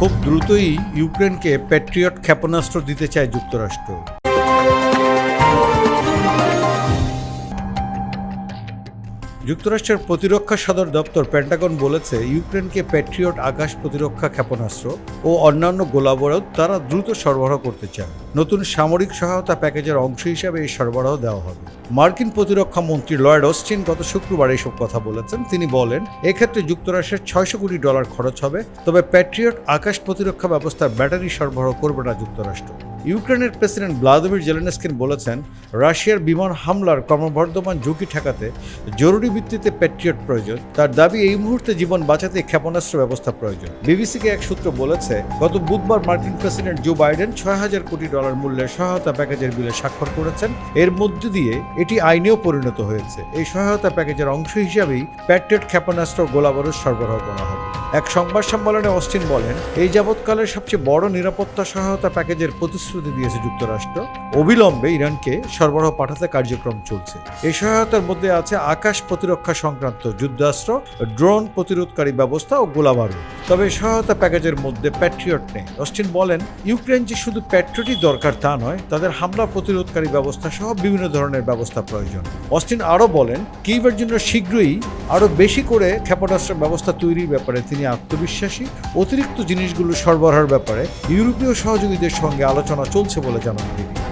খুব দ্রুতই ইউক্রেনকে প্যাট্রিয়ট ক্ষেপণাস্ত্র দিতে চায় যুক্তরাষ্ট্র। যুক্তরাষ্ট্রের প্রতিরক্ষা সদর দপ্তর পেন্টাগন বলেছে, ইউক্রেনকে প্যাট্রিয়ট আকাশ প্রতিরক্ষা ক্ষেপণাস্ত্র ও অন্যান্য গোলাবরত তারা দ্রুত সরবরাহ করতে চায়। নতুন সামরিক সহায়তা প্যাকেজের অংশ হিসাবে এই সরবরাহ দেওয়া হবে। মার্কিন প্রতিরক্ষা মন্ত্রী লয়েড অস্টিন গত শুক্রবার এসব কথা বলেছেন। তিনি বলেন, এক্ষেত্রে যুক্তরাষ্ট্রের ছয়শো কোটি ডলার খরচ হবে, তবে প্যাট্রিয়ট আকাশ প্রতিরক্ষা ব্যবস্থার ব্যাটারি সরবরাহ করবে না যুক্তরাষ্ট্র। ইউক্রেনের প্রেসিডেন্ট ভ্লাদিমির জেলেনস্কিন বলেছেন, রাশিয়ার বিমান হামলার ক্রমবর্ধমান ঝুঁকি ঠেকাতে জরুরি ভিত্তিতে প্যাট্রিয়ট প্রয়োজন। তার দাবি, এই মুহূর্তে জীবন বাঁচাতে ক্ষেপণাস্ত্র ব্যবস্থা প্রয়োজন। বিবিসিকে এক সূত্র বলেছে, গত বুধবার মার্কিন প্রেসিডেন্ট জো বাইডেন ছয় হাজার কোটি ডলার মূল্যের সহায়তা প্যাকেজের বিলে স্বাক্ষর করেছেন। এর মধ্য দিয়ে এটি আইনেও পরিণত হয়েছে। এই সহায়তা প্যাকেজের অংশ হিসাবেই প্যাট্রিয়ট ক্ষেপণাস্ত্র গোলাবারুদ সরবরাহ করা হবে। এক সংবাদ সম্মেলনে অস্টিন বলেন, এই যাবৎকালের সবচেয়ে বড় নিরাপত্তা সহায়তা প্যাকেজের প্রতিশ্রুতি দিয়েছে যুক্তরাষ্ট্র। অবিলম্বে ইরানকে সরবরাহ পাঠাতে কার্যক্রম চলছে। এই সহায়তার মধ্যে আছে আকাশ প্রতিরক্ষা সংক্রান্ত যুদ্ধাস্ত্র, ড্রোন প্রতিরোধকারী ব্যবস্থা ও গোলাবারুদ। তবে সহায়তা প্যাকেজের মধ্যে প্যাট্রিয়ট নেই। অস্টিন বলেন, ইউক্রেন যে শুধু প্যাট্রিয়টই দরকার তা নয়, তাদের হামলা প্রতিরোধকারী ব্যবস্থা সহ বিভিন্ন ধরনের ব্যবস্থা প্রয়োজন। অস্টিন আরও বলেন কিভের জন্য শীঘ্রই আরও বেশি করে ক্ষেপণাস্ত্র ব্যবস্থা তৈরির ব্যাপারে তিনি আত্মবিশ্বাসী। অতিরিক্ত জিনিসগুলো সরবরাহের ব্যাপারে ইউরোপীয় সহযোগীদের সঙ্গে আলোচনা চলছে বলে জানান তিনি।